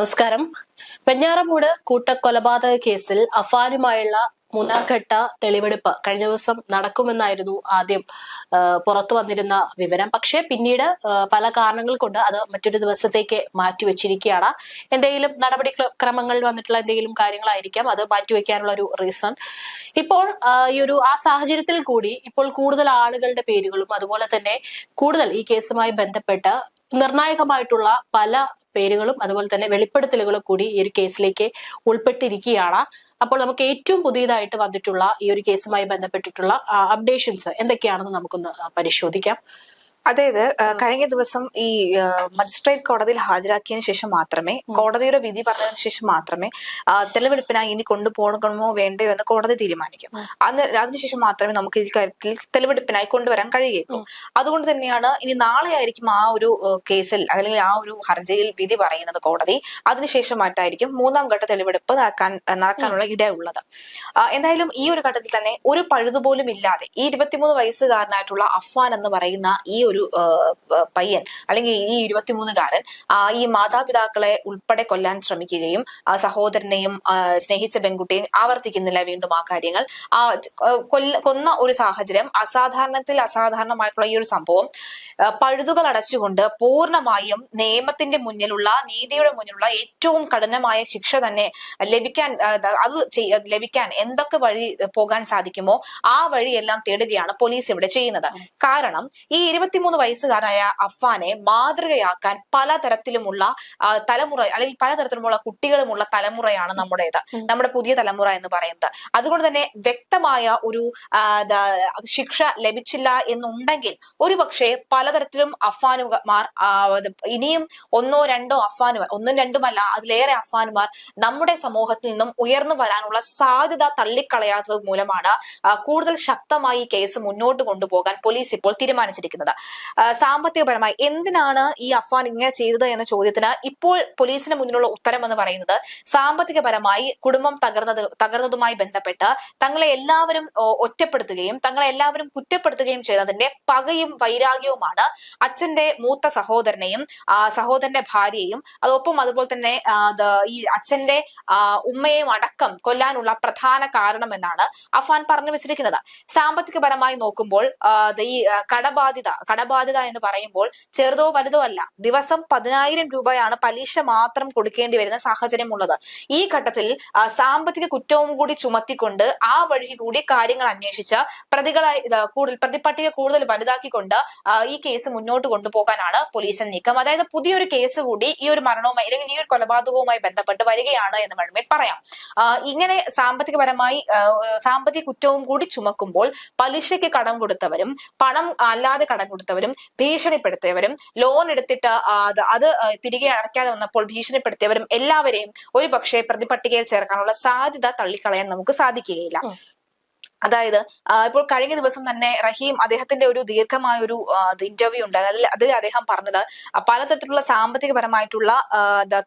നമസ്കാരം. വെഞ്ഞാറമൂട് കൂട്ടക്കൊലപാതക കേസിൽ അഫാനുമായുള്ള മൂന്നാംഘട്ട തെളിവെടുപ്പ് കഴിഞ്ഞ ദിവസം നടക്കുമെന്നായിരുന്നു ആദ്യം പുറത്തു വന്നിരുന്ന വിവരം. പക്ഷേ പിന്നീട് പല കാരണങ്ങൾ കൊണ്ട് അത് മറ്റൊരു ദിവസത്തേക്ക് മാറ്റിവെച്ചിരിക്കുകയാണ്. എന്തെങ്കിലും നടപടി ക്രമങ്ങൾ വന്നിട്ടുള്ള എന്തെങ്കിലും കാര്യങ്ങളായിരിക്കാം അത് മാറ്റിവെക്കാനുള്ള ഒരു റീസൺ. ഇപ്പോൾ ഈ ഒരു ആ സാഹചര്യത്തിൽ കൂടി ഇപ്പോൾ കൂടുതൽ ആളുകളുടെ പേരുകളും അതുപോലെ തന്നെ കൂടുതൽ ഈ കേസുമായി ബന്ധപ്പെട്ട് നിർണായകമായിട്ടുള്ള പല പേരുകളും അതുപോലെ തന്നെ വെളിപ്പെടുത്തലുകളും കൂടി ഈ ഒരു കേസിലേക്ക് ഉൾപ്പെട്ടിരിക്കുകയാണ്. അപ്പോൾ നമുക്ക് ഏറ്റവും പുതിയതായിട്ട് വന്നിട്ടുള്ള ഈ ഒരു കേസുമായി ബന്ധപ്പെട്ടിട്ടുള്ള അപ്ഡേഷൻസ് എന്തൊക്കെയാണെന്ന് നമുക്കൊന്ന് പരിശോധിക്കാം. അതായത് കഴിഞ്ഞ ദിവസം ഈ മജിസ്ട്രേറ്റ് കോടതിയിൽ ഹാജരാക്കിയതിനു ശേഷം മാത്രമേ കോടതിയുടെ വിധി പറഞ്ഞതിന് ശേഷം മാത്രമേ തെളിവെടുപ്പിനായി ഇനി കൊണ്ടുപോകണമോ വേണ്ടയോ എന്ന് കോടതി തീരുമാനിക്കും. അന്ന് അതിനുശേഷം മാത്രമേ നമുക്ക് ഈ കാര്യത്തിൽ തെളിവെടുപ്പിനായി കൊണ്ടുവരാൻ കഴിയുകയുള്ളൂ. അതുകൊണ്ട് തന്നെയാണ് ഇനി നാളെ ആയിരിക്കും ആ ഒരു കേസിൽ അല്ലെങ്കിൽ ആ ഒരു ഹർജിയിൽ വിധി പറയുന്നത് കോടതി അതിനുശേഷമായിട്ടായിരിക്കും മൂന്നാം ഘട്ട തെളിവെടുപ്പ് നടക്കാൻ നടക്കാനുള്ള ഇടയുള്ളത് എന്തായാലും ഈ ഒരു ഘട്ടത്തിൽ തന്നെ ഒരു പഴുതുപോലും ഇല്ലാതെ ഈ ഇരുപത്തിമൂന്ന് വയസ്സുകാരനായിട്ടുള്ള അഫ്വാൻ എന്ന് പറയുന്ന ഈ ഒരു പ- പയ്യൻ അല്ലെങ്കിൽ ഈ ഇരുപത്തിമൂന്നുകാരൻ ഈ മാതാപിതാക്കളെ ഉൾപ്പെടെ കൊല്ലാൻ ശ്രമിക്കുകയും സഹോദരനെയും സ്നേഹിച്ച പെൺകുട്ടിയെയും ആവർത്തിക്കുന്നില്ല വീണ്ടും ആ കാര്യങ്ങൾ. കൊന്ന ഒരു സാഹചര്യം അസാധാരണത്തിൽ അസാധാരണമായിട്ടുള്ള ഈ ഒരു സംഭവം പഴുതുകൾ അടച്ചുകൊണ്ട് പൂർണമായും നിയമത്തിന്റെ മുന്നിലുള്ള നീതിയുടെ മുന്നിലുള്ള ഏറ്റവും കഠിനമായ ശിക്ഷ തന്നെ ലഭിക്കാൻ അത് ലഭിക്കാൻ എന്തൊക്കെ വഴി പോകാൻ സാധിക്കുമോ ആ വഴിയെല്ലാം തേടുകയാണ് പോലീസ് ഇവിടെ ചെയ്യുന്നത്. കാരണം ഈ ഇരുപത്തിമൂന്ന് വയസ്സുകാരനായ അഫാനെ മാതൃകയാക്കാൻ പലതരത്തിലുമുള്ള തലമുറ അല്ലെങ്കിൽ പലതരത്തിലുമുള്ള കുട്ടികളുമുള്ള തലമുറയാണ് നമ്മുടേത്. നമ്മുടെ പുതിയ തലമുറ എന്ന് പറയുന്നത്. അതുകൊണ്ട് തന്നെ വ്യക്തമായ ഒരു ശിക്ഷ ലഭിച്ചില്ല എന്നുണ്ടെങ്കിൽ ഒരുപക്ഷെ പലതരത്തിലും അഫാനുമാർ ഇനിയും ഒന്നോ രണ്ടോ അഫാനുമാർ ഒന്നും രണ്ടുമല്ല അതിലേറെ അഫാനുമാർ നമ്മുടെ സമൂഹത്തിൽ നിന്നും ഉയർന്നു വരാനുള്ള സാധ്യത തള്ളിക്കളയാത്തത് മൂലമാണ് കൂടുതൽ ശക്തമായി കേസ് മുന്നോട്ട് കൊണ്ടുപോകാൻ പോലീസ് ഇപ്പോൾ തീരുമാനിച്ചിരിക്കുന്നത്. സാമ്പത്തികപരമായി എന്തിനാണ് ഈ അഫ്വാൻ ഇങ്ങനെ ചെയ്തത് എന്ന ചോദ്യത്തിന് ഇപ്പോൾ പോലീസിന് മുന്നിലുള്ള ഉത്തരം എന്ന് പറയുന്നത് സാമ്പത്തികപരമായി കുടുംബം തകർന്നത് തകർന്നതുമായി ബന്ധപ്പെട്ട് തങ്ങളെ എല്ലാവരും ഒറ്റപ്പെടുത്തുകയും തങ്ങളെ എല്ലാവരും കുറ്റപ്പെടുത്തുകയും ചെയ്തതിന്റെ പകയും വൈരാഗ്യവുമാണ് അച്ഛന്റെ മൂത്ത സഹോദരനെയും സഹോദരന്റെ ഭാര്യയെയും അതൊപ്പം അതുപോലെ തന്നെ ഈ അച്ഛന്റെ ഉമ്മയെയും അടക്കം കൊല്ലാനുള്ള പ്രധാന കാരണം എന്നാണ് അഫാൻ പറഞ്ഞു വെച്ചിരിക്കുന്നത്. സാമ്പത്തികപരമായി നോക്കുമ്പോൾ ഈ ആ, കടബാധ്യത എന്ന് പറയുമ്പോൾ ചെറുതോ വലുതോ അല്ല. ദിവസം പതിനായിരം രൂപയാണ് പലിശ മാത്രം കൊടുക്കേണ്ടി വരുന്ന സാഹചര്യം ഉള്ളത് ഈ ഘട്ടത്തിൽ സാമ്പത്തിക കുറ്റവും കൂടി ചുമത്തിക്കൊണ്ട് ആ വഴി കൂടി കാര്യങ്ങൾ അന്വേഷിച്ച് പ്രതികളായി കൂടുതൽ പ്രതിപട്ടിക കൂടുതൽ വലുതാക്കിക്കൊണ്ട് ഈ കേസ് മുന്നോട്ട് കൊണ്ടുപോകാനാണ് പോലീസ് നീക്കം. അതായത് പുതിയൊരു കേസ് കൂടി ഈ ഒരു മരണവുമായി അല്ലെങ്കിൽ ഈ ഒരു കൊലപാതകവുമായി ബന്ധപ്പെട്ട് വരികയാണ് എന്ന് വേണമെങ്കിൽ പറയാം. ഇങ്ങനെ സാമ്പത്തികപരമായി സാമ്പത്തിക കുറ്റവും കൂടി ചുമക്കുമ്പോൾ പലിശയ്ക്ക് കടം കൊടുത്തവരും പണം അല്ലാതെ കടം കൊടുത്തവരും ഭീഷണിപ്പെടുത്തിയവരും ലോൺ എടുത്തിട്ട് അത് തിരികെ അടയ്ക്കാതെ വന്നപ്പോൾ ഭീഷണിപ്പെടുത്തിയവരും എല്ലാവരെയും ഒരു പക്ഷേ പ്രതിപട്ടികയിൽ ചേർക്കാനുള്ള സാധ്യത തള്ളിക്കളയാൻ നമുക്ക് സാധിക്കുകയില്ല. അതായത് ഇപ്പോൾ കഴിഞ്ഞ ദിവസം തന്നെ റഹീം അദ്ദേഹത്തിന്റെ ഒരു ദീർഘമായ ഒരു ഇന്റർവ്യൂ ഉണ്ട് അതിൽ അതിൽ അദ്ദേഹം പറഞ്ഞത് പലതരത്തിലുള്ള സാമ്പത്തികപരമായിട്ടുള്ള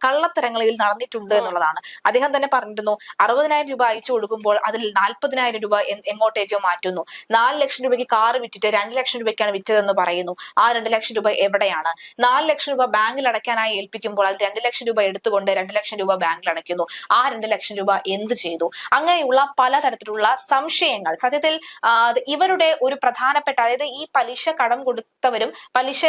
കള്ളത്തരങ്ങളിൽ നടന്നിട്ടുണ്ട് എന്നുള്ളതാണ്. അദ്ദേഹം തന്നെ പറഞ്ഞിരുന്നു അറുപതിനായിരം രൂപ അയച്ചു കൊടുക്കുമ്പോൾ അതിൽ നാൽപ്പതിനായിരം രൂപ എങ്ങോട്ടേക്കോ മാറ്റുന്നു. നാല് ലക്ഷം രൂപയ്ക്ക് കാറ് വിറ്റിട്ട് രണ്ട് ലക്ഷം രൂപയ്ക്കാണ് വിറ്റതെന്ന് പറയുന്നു. ആ രണ്ട് ലക്ഷം രൂപ എവിടെയാണ്? നാല് ലക്ഷം രൂപ ബാങ്കിൽ അടയ്ക്കാനായി ഏൽപ്പിക്കുമ്പോൾ അത് രണ്ട് ലക്ഷം രൂപ എടുത്തുകൊണ്ട് രണ്ട് ലക്ഷം രൂപ ബാങ്കിൽ അടയ്ക്കുന്നു. ആ രണ്ട് ലക്ഷം രൂപ എന്ത് ചെയ്തു? അങ്ങനെയുള്ള പലതരത്തിലുള്ള സംശയങ്ങൾ സത്യത്തിൽ ആ, ഇവരുടെ ഒരു പ്രധാനപ്പെട്ട അതായത് ഈ പലിശ കടം കൊടുത്തവരും പലിശ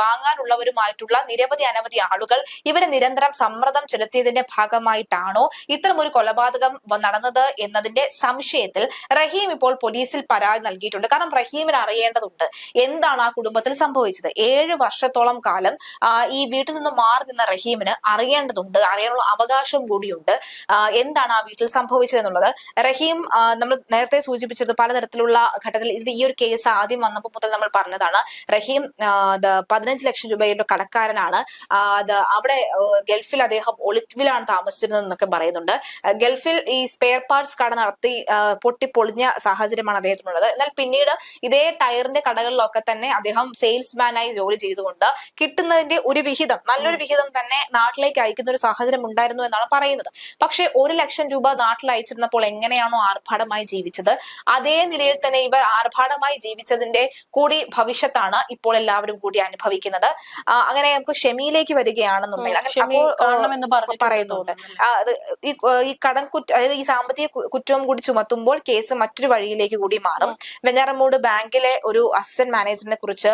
വാങ്ങാനുള്ളവരുമായിട്ടുള്ള നിരവധി അനവധി ആളുകൾ ഇവരെ നിരന്തരം സമ്മർദ്ദം ചെലുത്തിയതിന്റെ ഭാഗമായിട്ടാണോ ഇത്തരം ഒരു കൊലപാതകം നടന്നത് എന്നതിന്റെ സംശയത്തിൽ റഹീം ഇപ്പോൾ പോലീസിൽ പരാതി നൽകിയിട്ടുണ്ട്. കാരണം റഹീമിന് അറിയേണ്ടതുണ്ട് എന്താണ് ആ കുടുംബത്തിൽ സംഭവിച്ചത്. ഏഴ് വർഷത്തോളം കാലം ഈ വീട്ടിൽ നിന്ന് മാറി നിന്ന റഹീമിന് അറിയേണ്ടതുണ്ട് അറിയാനുള്ള അവകാശം കൂടിയുണ്ട്. എന്താണ് ആ വീട്ടിൽ സംഭവിച്ചത് എന്നുള്ളത് റഹീം നമ്മൾ നേരത്തെ സൂചിപ്പിച്ചത് പലതരത്തിലുള്ള ഘട്ടത്തിൽ ഇത് ഈ ഒരു കേസ് ആദ്യം വന്നപ്പോൾ മുതൽ നമ്മൾ പറഞ്ഞതാണ്. റഹീം പതിനഞ്ച് ലക്ഷം രൂപയുടെ കടക്കാരനാണ്. അവിടെ ഗൾഫിൽ അദ്ദേഹം ഒളിവിലാണ് താമസിച്ചിരുന്നത് എന്നൊക്കെ പറയുന്നുണ്ട്. ഗൾഫിൽ ഈ സ്പെയർ പാർട്സ് കട നടത്തി പൊട്ടിപ്പൊളിഞ്ഞ സാഹചര്യമാണ് അദ്ദേഹത്തിനുള്ളത്. എന്നാൽ പിന്നീട് ഇതേ ടയറിന്റെ കടകളിലൊക്കെ തന്നെ അദ്ദേഹം സെയിൽസ്മാനായി ജോലി ചെയ്തുകൊണ്ട് കിട്ടുന്നതിന്റെ ഒരു വിഹിതം നല്ലൊരു വിഹിതം തന്നെ നാട്ടിലേക്ക് അയക്കുന്ന ഒരു സാഹചര്യം ഉണ്ടായിരുന്നു എന്നാണ് പറയുന്നത്. പക്ഷേ ഒരു ലക്ഷം രൂപ നാട്ടിൽ അയച്ചിരുന്നപ്പോൾ എങ്ങനെയാണോ ആർഭാടമായി ജീവിച്ചത്? അതേ നിലയിൽ തന്നെ ഇവർ ആർഭാടമായി ജീവിച്ചതിന്റെ കൂടി ഭവിഷ്യത്താണ് ഇപ്പോൾ എല്ലാവരും കൂടി അനുഭവിക്കുന്നത്. അങ്ങനെ നമുക്ക് ഷെമിയിലേക്ക് വരികയാണെന്നുണ്ടെങ്കിൽ പറയുന്നുണ്ട്. ഈ കടം കുറ്റ അതായത് ഈ സാമ്പത്തിക കുറ്റവും കൂടി ചുമത്തുമ്പോൾ കേസ് മറ്റൊരു വഴിയിലേക്ക് കൂടി മാറും. വെഞ്ഞാറമൂട് ബാങ്കിലെ ഒരു അസിസ്റ്റന്റ് മാനേജറിനെ കുറിച്ച്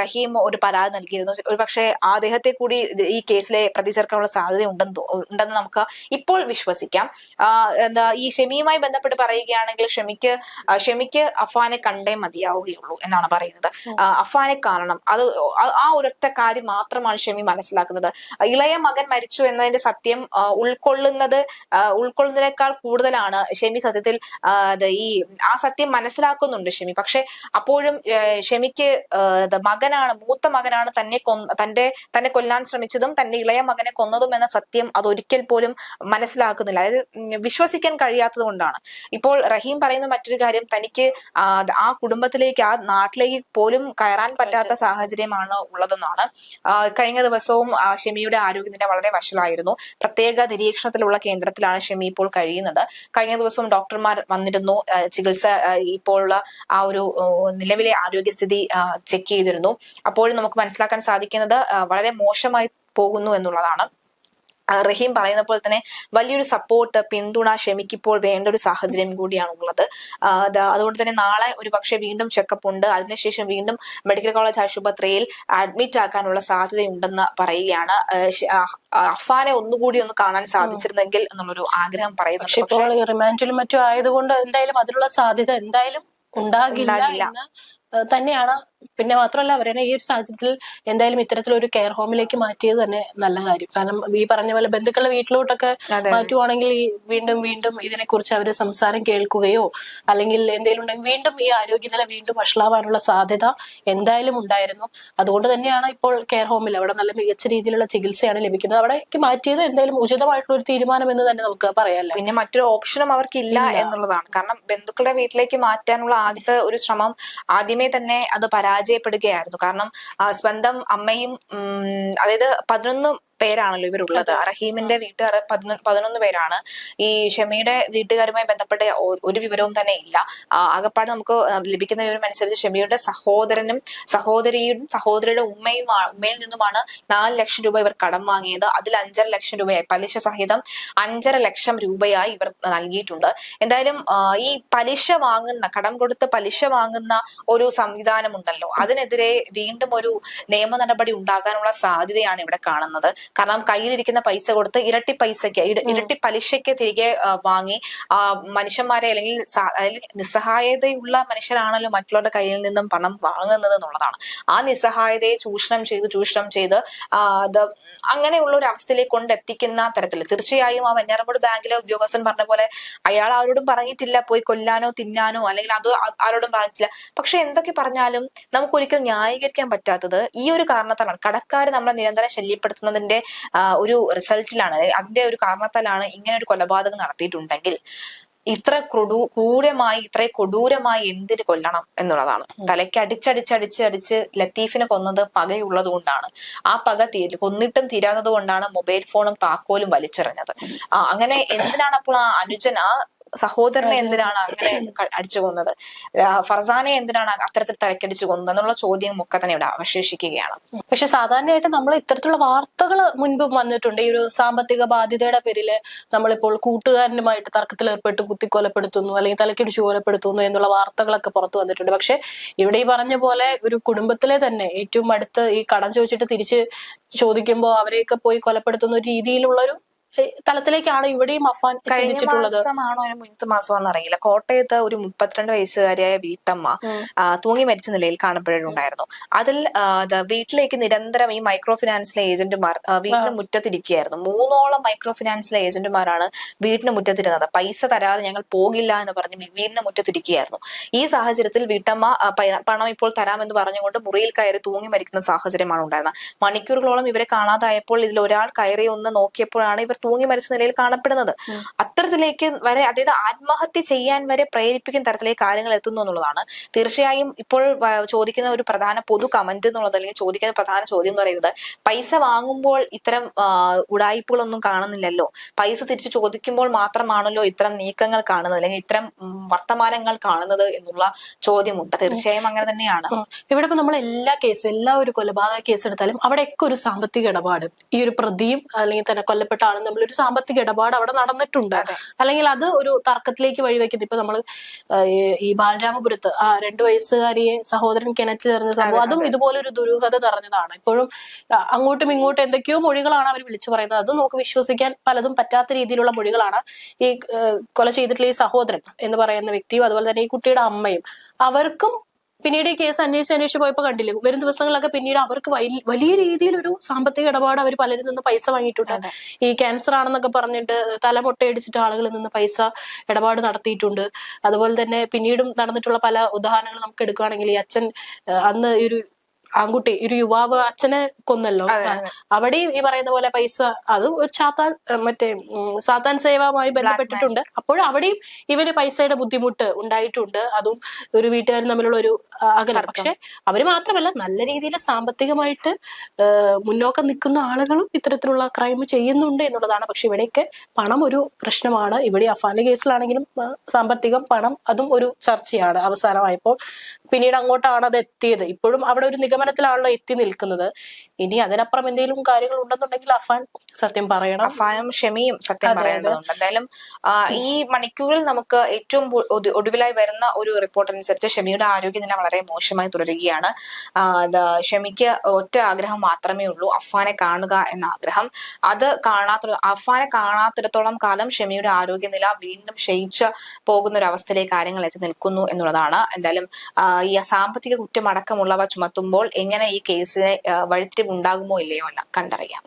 റഹീം ഒരു പരാതി നൽകിയിരുന്നു. ഒരു പക്ഷേ അദ്ദേഹത്തെ കൂടി ഈ കേസിലെ പ്രതി ചേർക്കാനുള്ള സാധ്യത ഉണ്ടെന്ന് ഉണ്ടെന്ന് നമുക്ക് ഇപ്പോൾ വിശ്വസിക്കാം. എന്താ ഈ ഷെമിയുമായി ബന്ധപ്പെട്ട് പറയുകയാണെങ്കിൽ ഷെമിക്ക് ഷെമിക്ക് അഫാനെ കണ്ടേ മതിയാവുകയുള്ളൂ എന്നാണ് പറയുന്നത്. അഫാനെ കാണണം. അത് ആ- ഒരൊറ്റ കാര്യം മാത്രമാണ് ഷെമി മനസ്സിലാക്കുന്നത്. ഇളയ മകൻ മരിച്ചു എന്നതിന്റെ സത്യം ഉൾക്കൊള്ളുന്നത് ഉൾക്കൊള്ളുന്നതിനേക്കാൾ കൂടുതലാണ് ഷെമി സത്യത്തിൽ ഈ ആ സത്യം മനസ്സിലാക്കുന്നുണ്ട് ഷെമി പക്ഷെ അപ്പോഴും ഷമിക്ക് മകനാണ് മൂത്ത മകനാണ് തന്നെ തന്റെ തന്നെ കൊല്ലാൻ ശ്രമിച്ചതും തന്റെ ഇളയ മകനെ കൊന്നതും എന്ന സത്യം അത് ഒരിക്കൽ പോലും മനസ്സിലാക്കുന്നില്ല. അതായത് വിശ്വസിക്കാൻ കഴിയാത്തത് കൊണ്ടാണ്. ഇപ്പോൾ റഹീം പറയുന്ന മറ്റൊരു കാര്യം തനിക്ക് ആ, കുടുംബത്തിലേക്ക് ആ നാട്ടിലേക്ക് പോലും കയറാൻ പറ്റാത്ത സാഹചര്യമാണ് ഉള്ളതെന്നാണ്. കഴിഞ്ഞ ദിവസവും ഷെമിയുടെ ആരോഗ്യനില വളരെ വഷളായിരുന്നു. പ്രത്യേക നിരീക്ഷണത്തിലുള്ള കേന്ദ്രത്തിലാണ് ഷെമി ഇപ്പോൾ കഴിയുന്നത്. കഴിഞ്ഞ ദിവസവും ഡോക്ടർമാർ വന്നിരുന്നു. ചികിത്സ ഇപ്പോഴുള്ള ആ ഒരു നിലവിലെ ആരോഗ്യസ്ഥിതി ചെക്ക് ചെയ്തിരുന്നു. അപ്പോഴും നമുക്ക് മനസ്സിലാക്കാൻ സാധിക്കുന്നത് വളരെ മോശമായി പോകുന്നു എന്നുള്ളതാണ്. റഹീം പറയുന്ന പോലെ തന്നെ വലിയൊരു സപ്പോർട്ട് പിന്തുണ ക്ഷമിക്കിപ്പോൾ വേണ്ട ഒരു സാഹചര്യം കൂടിയാണ് ഉള്ളത് അതുകൊണ്ട് തന്നെ നാളെ ഒരു പക്ഷേ വീണ്ടും ചെക്കപ്പ് ഉണ്ട്. അതിനുശേഷം വീണ്ടും മെഡിക്കൽ കോളേജ് ആശുപത്രിയിൽ അഡ്മിറ്റ് ആക്കാനുള്ള സാധ്യതയുണ്ടെന്ന് പറയുകയാണ്. അഫാനെ ഒന്നുകൂടി ഒന്ന് കാണാൻ സാധിച്ചിരുന്നെങ്കിൽ എന്നുള്ളൊരു ആഗ്രഹം പക്ഷെ പക്ഷേ ഇപ്പോൾ റിമാൻഡിലും മറ്റും ആയതുകൊണ്ട് എന്തായാലും അതിനുള്ള സാധ്യത എന്തായാലും ഉണ്ടാകില്ല തന്നെയാണ് പിന്നെ മാത്രമല്ല അവരെ ഈ ഒരു സാഹചര്യത്തിൽ എന്തായാലും ഇത്തരത്തിലൊരു കെയർ ഹോമിലേക്ക് മാറ്റിയത് തന്നെ നല്ല കാര്യം. കാരണം ഈ പറഞ്ഞ പോലെ ബന്ധുക്കളുടെ വീട്ടിലോട്ടൊക്കെ. മാറ്റുവാണെങ്കിൽ ഈ വീണ്ടും വീണ്ടും ഇതിനെക്കുറിച്ച് അവർ സംസാരം കേൾക്കുകയോ അല്ലെങ്കിൽ എന്തെങ്കിലും ഉണ്ടെങ്കിൽ വീണ്ടും ഈ ആരോഗ്യനില വീണ്ടും വഷളാവാനുള്ള സാധ്യത എന്തായാലും ഉണ്ടായിരുന്നു. അതുകൊണ്ട് തന്നെയാണ് ഇപ്പോൾ കെയർ ഹോമിൽ അവിടെ നല്ല മികച്ച രീതിയിലുള്ള ചികിത്സയാണ് ലഭിക്കുന്നത്. അവിടേക്ക് മാറ്റിയത് എന്തായാലും ഉചിതമായിട്ടുള്ള ഒരു തീരുമാനം എന്ന് തന്നെ നമുക്ക് പറയാമല്ലോ പിന്നെ മറ്റൊരു ഓപ്ഷനും അവർക്കില്ല എന്നുള്ളതാണ്. കാരണം ബന്ധുക്കളുടെ വീട്ടിലേക്ക് മാറ്റാനുള്ള ആദ്യത്തെ ഒരു ശ്രമം ആദ്യമേ തന്നെ അത് പരാജയപ്പെടുകയായിരുന്നു. കാരണം സ്വന്തം അമ്മയും അതായത് പതിനൊന്ന് പേരാണല്ലോ ഇവരുള്ളത്. റഹീമിന്റെ വീട്ടുകാർ പതിനൊന്ന് പേരാണ്. ഈ ഷമിയുടെ വീട്ടുകാരുമായി ബന്ധപ്പെട്ട ഒരു വിവരവും തന്നെ ഇല്ല. ആകപ്പാട് നമുക്ക് ലഭിക്കുന്ന വിവരം അനുസരിച്ച് ഷമിയുടെ സഹോദരനും സഹോദരിയും സഹോദരിയുടെ ഉമ്മയും ഉമ്മയിൽ നിന്നുമാണ് നാല് ലക്ഷം രൂപ ഇവർ കടം വാങ്ങിയത്. അതിൽ അഞ്ചര ലക്ഷം രൂപയായി. പലിശ സഹിതം അഞ്ചര ലക്ഷം രൂപയായി ഇവർ നൽകിയിട്ടുണ്ട്. എന്തായാലും ഈ പലിശ വാങ്ങുന്ന കടം കൊടുത്ത് പലിശ വാങ്ങുന്ന ഒരു സംവിധാനം ഉണ്ടല്ലോ അതിനെതിരെ വീണ്ടും ഒരു നിയമ നടപടി ഉണ്ടാകാനുള്ള സാധ്യതയാണ് ഇവിടെ കാണുന്നത്. കാരണം കയ്യിലിരിക്കുന്ന പൈസ കൊടുത്ത് ഇരട്ടി പൈസയ്ക്ക് ഇരട്ടി പലിശയ്ക്ക് തിരികെ വാങ്ങി മനുഷ്യന്മാരെ അല്ലെങ്കിൽ നിസ്സഹായതയുള്ള മനുഷ്യരാണല്ലോ മറ്റുള്ളവരുടെ കയ്യിൽ നിന്നും പണം വാങ്ങുന്നത് എന്നുള്ളതാണ്. ആ നിസ്സഹായതയെ ചൂഷണം ചെയ്ത് ചൂഷണം ചെയ്ത് അത് അങ്ങനെയുള്ള ഒരു അവസ്ഥയിലേക്ക് കൊണ്ടെത്തിക്കുന്ന തരത്തിൽ തീർച്ചയായും ആ വെഞ്ഞാറമൂട് ബാങ്കിലെ ഉദ്യോഗസ്ഥൻ പറഞ്ഞ പോലെ അയാൾ ആരോടും പറഞ്ഞിട്ടില്ല പോയി കൊല്ലാനോ തിന്നാനോ അല്ലെങ്കിൽ അത് ആരോടും പറഞ്ഞിട്ടില്ല. പക്ഷെ എന്തൊക്കെ പറഞ്ഞാലും നമുക്ക് ഒരിക്കലും ന്യായീകരിക്കാൻ പറ്റാത്തത് ഈ ഒരു കാരണത്താലാണ്. കടക്കാർ നമ്മളെ നിരന്തരം ശല്യപ്പെടുത്തുന്നതിന്റെ ഒരു റിസൾട്ടിലാണ്. അതിന്റെ ഒരു കാരണത്താലാണ് ഇങ്ങനെ ഒരു കൊലപാതകം നടത്തിയിട്ടുണ്ടെങ്കിൽ ഇത്ര ക്രൂ ക്രൂരമായി ഇത്ര കൊടൂരമായി എന്തിന് കൊല്ലണം എന്നുള്ളതാണ്. തലയ്ക്ക് അടിച്ചടിച്ചടിച്ച് അടിച്ച് ലത്തീഫിനെ കൊന്നത് പകയുള്ളത് കൊണ്ടാണ്. ആ പക തീ കൊന്നിട്ടും തീരാത്തത് കൊണ്ടാണ് മൊബൈൽ ഫോണും താക്കോലും വലിച്ചെറിഞ്ഞത്. അങ്ങനെ എന്തിനാണ് അപ്പോൾ ആ അനുജന ആ സഹോദരനെ എന്തിനാണ് അങ്ങനെ അടിച്ചു കൊന്നത്? ഫർസാനെ എന്തിനാണ് അത്തരത്തിൽ തലക്കടിച്ചു കൊന്നത് എന്നുള്ള ചോദ്യം ഒക്കെ തന്നെ ഇവിടെ അവശേഷിക്കുകയാണ്. പക്ഷെ സാധാരണയായിട്ട് നമ്മൾ ഇത്തരത്തിലുള്ള വാർത്തകൾ മുൻപ് വന്നിട്ടുണ്ട്. ഈ ഒരു സാമ്പത്തിക ബാധ്യതയുടെ പേരിൽ നമ്മളിപ്പോൾ കൂട്ടുകാരനുമായിട്ട് തർക്കത്തിൽ ഏർപ്പെട്ട് കുത്തിക്കൊലപ്പെടുത്തുന്നു അല്ലെങ്കിൽ തലക്കിടിച്ചു കൊലപ്പെടുത്തുന്നു എന്നുള്ള വാർത്തകളൊക്കെ പുറത്തു വന്നിട്ടുണ്ട്. പക്ഷെ ഇവിടെ ഈ പറഞ്ഞ പോലെ ഒരു കുടുംബത്തിലെ തന്നെ ഏറ്റവും അടുത്ത് ഈ കടം ചോദിച്ചിട്ട് തിരിച്ച് ചോദിക്കുമ്പോൾ അവരെയൊക്കെ പോയി കൊലപ്പെടുത്തുന്ന ഒരു രീതിയിലുള്ള ഒരു തലത്തിലേക്കാണ് ഇവിടെയും അഫാൻ ചിന്തിച്ചിട്ടുള്ളത്. മാസമാണോ മുൻത്ത് മാസമാണെന്ന് അറിയില്ല കോട്ടയത്ത് ഒരു മുപ്പത്തിരണ്ട് വയസ്സുകാരിയായ വീട്ടമ്മ തൂങ്ങി മരിച്ച നിലയിൽ കാണപ്പെട്ടിട്ടുണ്ടായിരുന്നു അതിൽ വീട്ടിലേക്ക് നിരന്തരം ഈ മൈക്രോ ഫിനാൻസിലെ ഏജന്റുമാർ വീടിന് മുറ്റത്തിരിക്കുകയായിരുന്നു. മൂന്നോളം മൈക്രോ ഫിനാൻസിലെ ഏജന്റുമാരാണ് വീടിന് മുറ്റത്തിരുന്നത്. പൈസ തരാതെ ഞങ്ങൾ പോകില്ല എന്ന് പറഞ്ഞ് വീടിന് മുറ്റത്തിരിക്കുകയായിരുന്നു. ഈ സാഹചര്യത്തിൽ വീട്ടമ്മ പണം ഇപ്പോൾ തരാമെന്ന് പറഞ്ഞുകൊണ്ട് മുറിയിൽ കയറി തൂങ്ങി മരിക്കുന്ന സാഹചര്യമാണ് ഉണ്ടായിരുന്നത്. മണിക്കൂറുകളോളം ഇവരെ കാണാതായപ്പോൾ ഇതിൽ ഒരാൾ കയറി ഒന്ന് നോക്കിയപ്പോഴാണ് ഇവർ തൂങ്ങി മരിച്ച നിലയിൽ കാണപ്പെടുന്നത്. അത്തരത്തിലേക്ക് വരെ അതായത് ആത്മഹത്യ ചെയ്യാൻ വരെ പ്രേരിപ്പിക്കുന്ന തരത്തിലേക്ക് കാര്യങ്ങൾ എത്തുന്നു എന്നുള്ളതാണ്. തീർച്ചയായും ഇപ്പോൾ ചോദിക്കുന്ന ഒരു പ്രധാന പൊതു കമന്റ് എന്നുള്ളത് അല്ലെങ്കിൽ ചോദിക്കുന്ന പ്രധാന ചോദ്യം എന്ന് പറയുന്നത് പൈസ വാങ്ങുമ്പോൾ ഇത്തരം ഉടായ്പകളൊന്നും കാണുന്നില്ലല്ലോ. പൈസ തിരിച്ചു ചോദിക്കുമ്പോൾ മാത്രമാണല്ലോ ഇത്തരം നീക്കങ്ങൾ കാണുന്നത് അല്ലെങ്കിൽ ഇത്തരം വർത്തമാനങ്ങൾ കാണുന്നത് എന്നുള്ള ചോദ്യമുണ്ട്. തീർച്ചയായും അങ്ങനെ തന്നെയാണ്. ഇവിടെ ഇപ്പൊ നമ്മൾ എല്ലാ കേസും എല്ലാ ഒരു കൊലപാതക കേസ് എടുത്താലും അവിടെയൊക്കെ ഒരു സാമ്പത്തിക ഇടപാട്. ഈ ഒരു പ്രതിയും അല്ലെങ്കിൽ തന്നെ കൊല്ലപ്പെട്ട ആളും തമ്മിൽ ഒരു സാമ്പത്തിക ഇടപാട് അവിടെ നടന്നിട്ടുണ്ട്. അല്ലെങ്കിൽ അത് ഒരു തർക്കത്തിലേക്ക് വഴിവെക്കുന്നു ഇപ്പൊ നമ്മൾ ഈ ബാലരാമപുരത്ത് ആ രണ്ടു വയസ്സുകാരിയെ സഹോദരൻ കിണറ്റിൽ എറിഞ്ഞ സംഭവം അതും ഇതുപോലെ ഒരു ദുരൂഹത നിറഞ്ഞതാണ്. ഇപ്പോഴും അങ്ങോട്ടും ഇങ്ങോട്ടും എന്തൊക്കെയോ മൊഴികളാണ് അവർ വിളിച്ചു പറയുന്നത്. അത് നമുക്ക് വിശ്വസിക്കാൻ പലതും പറ്റാത്ത രീതിയിലുള്ള മൊഴികളാണ് ഈ കൊല ചെയ്തിട്ടുള്ള ഈ സഹോദരൻ എന്ന് പറയുന്ന വ്യക്തിയും അതുപോലെ തന്നെ ഈ കുട്ടിയുടെ അമ്മയും. അവർക്കും പിന്നീട് ഈ കേസ് അന്വേഷിച്ച് അന്വേഷിച്ച് പോയപ്പോൾ കണ്ടില്ലേ വരും ദിവസങ്ങളിലൊക്കെ പിന്നീട് അവർക്ക് വലിയ രീതിയിൽ ഒരു സാമ്പത്തിക ഇടപാട് അവർ പലരിൽ നിന്ന് പൈസ വാങ്ങിയിട്ടുണ്ട്. ഈ ക്യാൻസർ ആണെന്നൊക്കെ പറഞ്ഞിട്ട് തലമുട്ടയടിച്ചിട്ട് ആളുകളിൽ നിന്ന് പൈസ ഇടപാട് നടത്തിയിട്ടുണ്ട്. അതുപോലെ തന്നെ പിന്നീടും നടന്നിട്ടുള്ള പല ഉദാഹരണങ്ങൾ നമുക്ക് എടുക്കുകയാണെങ്കിൽ ഈ അച്ഛൻ അന്ന് ഈ ഒരു ആൺകുട്ടി ഒരു യുവാവ് അച്ഛനെ കൊന്നല്ലോ. അവിടെയും ഈ പറയുന്ന പോലെ പൈസ അത് ഒരു ചാത്താൻ മറ്റേ സാത്താൻ സേവമായി ബന്ധപ്പെട്ടിട്ടുണ്ട്. അപ്പോൾ അവിടെയും ഇവന് പൈസയുടെ ബുദ്ധിമുട്ട് ഉണ്ടായിട്ടുണ്ട്. അതും ഒരു വീട്ടുകാരും തമ്മിലുള്ള ഒരു അകല. അകലം പക്ഷെ അവർ മാത്രമല്ല നല്ല രീതിയിൽ സാമ്പത്തികമായിട്ട് മുന്നോക്കം നിൽക്കുന്ന ആളുകളും ഇത്തരത്തിലുള്ള ക്രൈം ചെയ്യുന്നുണ്ട് എന്നുള്ളതാണ്. പക്ഷെ ഇവിടെയൊക്കെ പണം ഒരു പ്രശ്നമാണ്. ഇവിടെ അഫാന്റെ കേസിലാണെങ്കിലും സാമ്പത്തികം പണം അതും ഒരു ചർച്ചയാണ് അവസാനമായപ്പോൾ. പിന്നീട് അങ്ങോട്ടാണ് അത് എത്തിയത്. ഇപ്പോഴും അവിടെ ഒരു നിഗമനത്തിലാണല്ലോ എത്തി നിൽക്കുന്നത്. ഇനി അതിനപ്പുറം എന്തെങ്കിലും കാര്യങ്ങൾ ഉണ്ടെന്നുണ്ടെങ്കിൽ അഫാൻ സത്യം പറയണം. അഫാനും ഷമിയും സത്യം പറയേണ്ടതുണ്ട്. എന്തായാലും ഈ മണിക്കൂറിൽ നമുക്ക് ഏറ്റവും ഒടുവിലായി വരുന്ന ഒരു റിപ്പോർട്ട് അനുസരിച്ച് ഷെമിയുടെ ആരോഗ്യനില വളരെ മോശമായി തുടരുകയാണ്. ഷമിക്ക് ഒറ്റ ആഗ്രഹം മാത്രമേ ഉള്ളൂ. അഫാനെ കാണുക എന്ന ആഗ്രഹം. അത് കാണാത്ത അഫാനെ കാണാത്തിടത്തോളം കാലം ഷമിയുടെ ആരോഗ്യനില വീണ്ടും ക്ഷയിച്ച് പോകുന്ന ഒരു അവസ്ഥയിലേക്ക് കാര്യങ്ങൾ എത്തി നിൽക്കുന്നു എന്നുള്ളതാണ്. എന്തായാലും ഈ സാമ്പത്തിക കുറ്റമടക്കമുള്ളവ ചുമത്തുമ്പോൾ എങ്ങനെ ഈ കേസിന് വഴിത്തിരിവ് വഴിത്തിരിവുണ്ടാകുമോ ഇല്ലയോ എന്ന് കണ്ടറിയാം.